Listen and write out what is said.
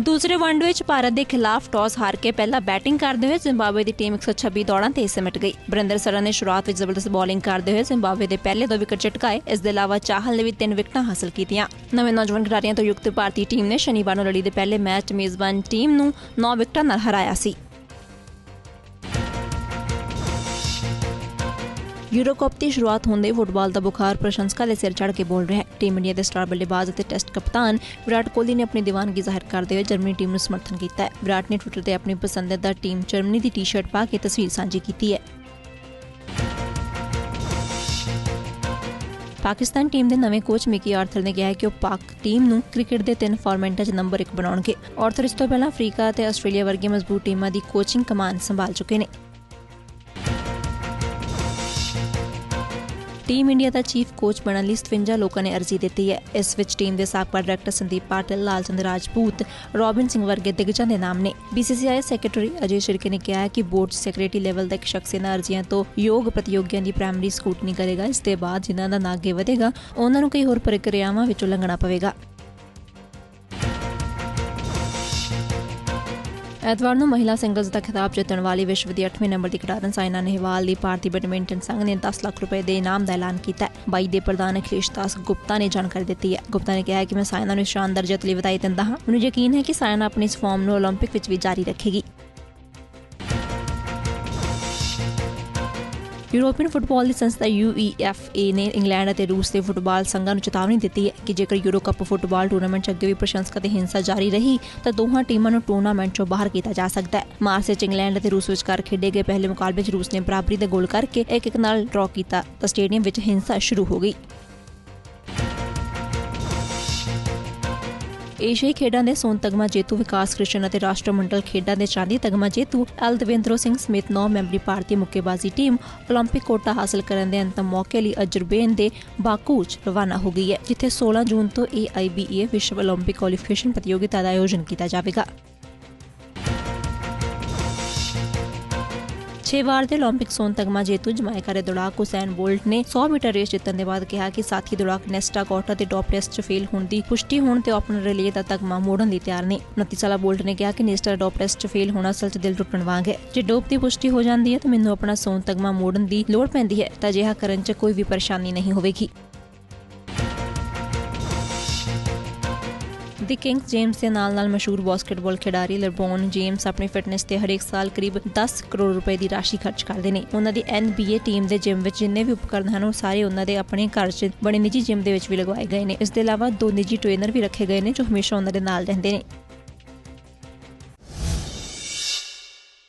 ਦੂਸਰੇ ਵਨਡੇ ਵਿੱਚ ਭਾਰਤ ਦੇ ਖਿਲਾਫ ਟਾਸ ਹਾਰ ਕੇ ਪਹਿਲਾਂ ਬੈਟਿੰਗ ਕਰਦੇ ਹੋਏ ਜ਼ਿੰਬਾਬਵੇ ਦੀ ਟੀਮ 126 ਦੌੜਾਂ ਤੇ ਸਿਮਟ ਗਈ। ਬਰਿੰਦਰ ਸਰਾ ਨੇ ਸ਼ੁਰੂਆਤ ਵਿੱਚ ਜ਼ਬਰਦਸਤ ਬੋਲਿੰਗ ਕਰਦੇ ਹੋਏ ਜ਼ਿੰਬਾਬਵੇ ਦੇ ਪਹਿਲੇ ਦੋ ਵਿਕਟ ਝਟਕਾਏ। ਇਸ ਦੇ ਇਲਾਵਾ ਚਾਹਲ ਨੇ ਵੀ ਤਿੰਨ ਵਿਕਟਾਂ ਹਾਸਲ ਕੀਤੀਆਂ। ਨਵੇਂ ਨੌਜਵਾਨ ਖਿਡਾਰੀਆਂ ਤੋਂ ਯੁਕਤ ਭਾਰਤੀ ਟੀਮ ਨੇ ਸ਼ਨੀਵਾਰ ਨੂੰ ਲੜੀ ਦੇ ਪਹਿਲੇ ਮੈਚ ਮੇਜ਼ਬਾਨ ਟੀਮ ਨੂੰ 9 ਵਿਕਟਾਂ ਨਾਲ ਹਰਾਇਆ ਸੀ। ਯੂਰੋ ਕੱਪ ਦੀ ਸ਼ੁਰੂਆਤ ਹੁੰਦੇ ਫੁੱਟਬਾਲ ਦਾ ਬੁਖਾਰ ਪ੍ਰਸ਼ੰਸਕਾਂ ਦੇ ਸਿਰ ਚੜ੍ਹ ਕੇ ਬੋਲ ਰਿਹਾ ਹੈ। ਟੀਮ ਇੰਡੀਆ ਦੇ ਸਟਾਰ ਬੱਲੇਬਾਜ਼ ਅਤੇ ਟੈਸਟ ਕਪਤਾਨ ਵਿਰਾਟ ਕੋਹਲੀ ਨੇ ਆਪਣੀ ਦੀਵਾਨਗੀ ਜ਼ਾਹਿਰ ਕਰਦੇ ਹੋਏ ਜਰਮਨੀ ਟੀਮ ਨੂੰ ਸਮਰਥਨ ਕੀਤਾ ਹੈ। ਵਿਰਾਟ ਨੇ ਟਵਿੱਟਰ ਤੇ ਆਪਣੀ ਪਸੰਦੀਦਾ ਟੀਮ ਜਰਮਨੀ ਦੀ ਟੀ-ਸ਼ਰਟ ਪਾ ਕੇ ਤਸਵੀਰ ਸਾਂਝੀ ਕੀਤੀ ਹੈ। ਪਾਕਿਸਤਾਨ ਟੀਮ ਦੇ ਨਵੇਂ ਕੋਚ ਮਿਕੀ ਆਰਥਰ ਨੇ ਕਿਹਾ ਹੈ ਕਿ ਉਹ ਪਾਕ ਟੀਮ ਨੂੰ ਕ੍ਰਿਕਟ ਦੇ ਤਿੰਨ ਫਾਰਮੈਟਾਂ 'ਚ ਨੰਬਰ 1 ਬਣਾਉਣਗੇ। ਆਰਥਰ ਇਸ ਤੋਂ ਪਹਿਲਾਂ ਅਫਰੀਕਾ ਅਤੇ ਆਸਟ੍ਰੇਲੀਆ ਵਰਗੀਆਂ ਮਜ਼ਬੂਤ ਟੀਮਾਂ ਦੀ ਕੋਚਿੰਗ ਕਮਾਨ ਸੰਭਾਲ ਚੁੱਕੇ ਨੇ। ਟੀਮ ਇੰਡੀਆ ਦਾ ਚੀਫ ਕੋਚ ਬਣਨ ਲਈ 57 ਲੋਕਾਂ ਨੇ ਅਰਜ਼ੀ ਦਿੱਤੀ ਹੈ। ਇਸ ਵਿੱਚ ਟੀਮ ਦੇ ਸਾਬਕਾ ਡਾਇਰੈਕਟਰ ਸੰਦੀਪ ਪਾਟਿਲ ਲਾਲਚੰਦ ਰਾਜਪੂਤ, ਰੋਬਿਨ ਸਿੰਘ ਵਰਗੇ ਦਿਗਜਾਂ ਦੇ ਨਾਮ ਨੇ। BCCI ਸੈਕਟਰੀ ਅਜੇ ਸ਼ਿਰਕੇ ਨੇ ਕਿਹਾ ਹੈ ਕਿ ਬੋਰਡ ਸੈਕਟਰੀ ਲੈਵਲ ਦਾ ਇੱਕ ਸ਼ਖਸ ਇਹਨਾਂ ਅਰਜ਼ੀਆਂ ਤੋਂ ਯੋਗ ਪ੍ਰਤੀਯੋਗੀਆਂ ਦੀ ਪ੍ਰਾਇਮਰੀ ਸਕੂਟਨੀ ਕਰੇਗਾ, ਇਸ ਦੇ ਬਾਅਦ ਜਿਨ੍ਹਾਂ ਦਾ ਨਾਂ ਅੱਗੇ ਵਧੇਗਾ, ਉਹਨਾਂ ਨੂੰ ਕਈ ਹੋਰ ਪ੍ਰਕਿਰਿਆਵਾਂ ਵਿੱਚੋਂ ਲੰਘਣਾ ਪਵੇਗਾ। ਐਤਵਾਰ ਨੂੰ ਮਹਿਲਾ ਸਿੰਗਲਜ਼ ਦਾ ਖਿਤਾਬ ਜਿੱਤਣ ਵਾਲੀ ਵਿਸ਼ਵ ਦੀ 8ਵੇਂ ਨੰਬਰ ਦੀ ਖਿਡਾਰਨ ਸਾਇਨਾ ਨੇਹਵਾਲ ਦੀ ਭਾਰਤੀ ਬੈਡਮਿੰਟਨ ਸੰਘ ਨੇ 10 ਲੱਖ ਰੁਪਏ ਦੇ ਇਨਾਮ ਦਾ ਐਲਾਨ ਕੀਤਾ ਹੈ 22 ਦੇ ਪ੍ਰਧਾਨ ਅਖਿਲੇਸ਼ ਦਾਸ ਗੁਪਤਾ ਨੇ ਜਾਣਕਾਰੀ ਦਿੱਤੀ ਹੈ ਗੁਪਤਾ ਨੇ ਕਿਹਾ ਹੈ ਕਿ ਮੈਂ ਸਾਇਨਾ ਨੂੰ ਸ਼ਾਨਦਾਰ ਜਿੱਤ ਲਈ ਵਧਾਈ ਦਿੰਦਾ ਹਾਂ ਮੈਨੂੰ ਯਕੀਨ ਹੈ ਕਿ ਸਾਇਨਾ ਆਪਣੀ ਇਸ ਫਾਰਮ ਨੂੰ 올림픽 ਵਿੱਚ ਵੀ ਜਾਰੀ ਰੱਖੇਗੀ ਯੂਰੋਪੀਅਨ ਫੁੱਟਬਾਲ ਦੀ ਸੰਸਥਾ UEFA ਨੇ ਇੰਗਲੈਂਡ ਅਤੇ ਰੂਸ ਦੇ ਫੁੱਟਬਾਲ ਸੰਘਾਂ ਨੂੰ ਚੇਤਾਵਨੀ ਦਿੱਤੀ ਹੈ ਕਿ ਜੇਕਰ ਯੂਰੋ ਕੱਪ ਫੁੱਟਬਾਲ ਟੂਰਨਾਮੈਂਟ 'ਚ ਅੱਗੇ ਵੀ ਪ੍ਰਸ਼ੰਸਕਾਂ ਦੀ ਹਿੰਸਾ ਜਾਰੀ ਰਹੀ, ਤਾਂ ਦੋਹਾਂ ਟੀਮਾਂ ਨੂੰ ਟੂਰਨਾਮੈਂਟ 'ਚੋਂ ਬਾਹਰ ਕੀਤਾ ਜਾ ਸਕਦਾ ਹੈ। ਮਾਰਚ ਵਿੱਚ ਇੰਗਲੈਂਡ ਅਤੇ ਰੂਸ ਵਿਚਕਾਰ ਖੇਡੇ ਗਏ ਪਹਿਲੇ ਮੁਕਾਬਲੇ 'ਚ ਰੂਸ ਨੇ ਬਰਾਬਰੀ ਦੇ ਗੋਲ ਕਰਕੇ 1-1 ਨਾਲ ਡਰਾ ਕੀਤਾ, ਤਾਂ ਸਟੇਡੀਅਮ ਵਿੱਚ ਹਿੰਸਾ ਸ਼ੁਰੂ ਹੋ ਗਈ। ਏਸ਼ੀਆਈ ਖੇਡਾਂ ਦੇ ਸੋਨ ਤਗਮਾ ਜੇਤੂ ਵਿਕਾਸ ਕ੍ਰਿਸ਼ਨ ਅਤੇ ਰਾਸ਼ਟਰਮੰਡਲ ਖੇਡਾਂ ਦੇ ਚਾਂਦੀ ਤਗਮਾ ਜੇਤੂ ਐਲ ਦਵਿੰਦਰੋ ਸਿੰਘ ਸਮੇਤ 9 ਮੈਂਬਰੀ ਭਾਰਤੀ ਮੁੱਕੇਬਾਜ਼ੀ ਟੀਮ 올림픽 ਕੋਟਾ ਹਾਸਲ ਕਰਨ ਦੇ ਅੰਤਮ ਮੌਕੇ ਲਈ ਅਜ਼ਰਬੇਨ ਦੇ ਬਾਕੂ 'ਚ ਰਵਾਨਾ ਹੋ ਗਈ ਹੈ ਜਿੱਥੇ 16 ਜੂਨ ਤੋਂ AIBA ਵਿਸ਼ਵ 올림픽 ਕੁਆਲੀਫਿਕੇਸ਼ਨ ਪ੍ਰਤੀਯੋਗਿਤਾ ਦਾ ਆਯੋਜਨ ਕੀਤਾ ਜਾਵੇਗਾ ਛੇ ਵਾਰ ਦੇ 올림픽 ਸੋਨ ਤਗਮਾ ਜੇਤੂ ਜਮਾਇਕਾ ਦੇ ਦੌੜਾਕ ਹੁਸੈਨ ਬੋਲਟ ਨੇ 100 ਮੀਟਰ ਰੇਸ ਜਿੱਤਣ ਦੇ ਬਾਅਦ ਕਿਹਾ ਕਿ ਸਾਥੀ ਦੌੜਾਕ ਨੈਸਟਾ ਕੋਟਾ ਤੇ ਟੌਪ ਟੈਸਟ 'ਚ ਫੇਲ ਹੋਣ ਦੀ ਪੁਸ਼ਟੀ ਹੋਣ ਤੇ ਆਪਣਾ ਰਿਲੇ ਦਾ ਤਗਮਾ ਮੋੜਨ ਲਈ ਤਿਆਰ ਨੇ 29 ਸਾਲਾ ਬੋਲਟ ਨੇ ਕਿਹਾ ਕਿ ਨੈਸਟਾ ਟੌਪ ਟੈਸਟ 'ਚ ਫੇਲ ਹੋਣਾ ਅਸਲ 'ਚ ਦਿਲ ਟੁੱਟਣ ਵਾਂਗ ਹੈ ਜੇ ਡੋਪ ਦੀ ਪੁਸ਼ਟੀ ਹੋ ਜਾਂਦੀ ਹੈ ਤਾਂ ਮੈਨੂੰ ਆਪਣਾ ਸੋਨ ਤਗਮਾ ਮੋੜਨ ਦੀ ਲੋੜ ਪੈਂਦੀ ਹੈ ਤਾਂ ਅਜਿਹਾ ਕਰਨ 'ਚ ਕੋਈ ਵੀ ਪਰੇਸ਼ਾਨੀ ਨਹੀਂ ਹੋਵੇਗੀ ਦੀ ਕਿੰਗਸ ਜੇਮਸ ਦੇ ਨਾਲ-ਨਾਲ ਮਸ਼ਹੂਰ ਬਾਸਕਟਬਾਲ ਖਿਡਾਰੀ ਲਰਬੋਨ ਜੇਮਸ ਆਪਣੀ ਫਿਟਨੈਸ ਤੇ ਹਰੇਕ ਸਾਲ ਕਰੀਬ 10 ਕਰੋੜ ਰੁਪਏ ਦੀ ਰਾਸ਼ੀ ਖਰਚ ਕਰਦੇ ਨੇ। ਉਹਨਾਂ ਦੀ NBA ਟੀਮ ਦੇ ਜਿਮ ਵਿੱਚ ਜਿੰਨੇ ਵੀ ਉਪਕਰਨ ਹਨ, ਉਹ ਸਾਰੇ ਉਹਨਾਂ ਦੇ ਆਪਣੇ ਘਰ 'ਚ ਬਣੇ ਨਿੱਜੀ ਜਿਮ ਦੇ ਵਿੱਚ ਵੀ ਲਗਵਾਏ ਗਏ ਨੇ। ਇਸ ਦੇ ਇਲਾਵਾ ਦੋ ਨਿੱਜੀ ਟ੍ਰੇਨਰ ਵੀ ਰੱਖੇ ਗਏ ਨੇ, ਜੋ ਹਮੇਸ਼ਾ ਉਹਨਾਂ ਦੇ ਨਾਲ ਰਹਿੰਦੇ ਨੇ।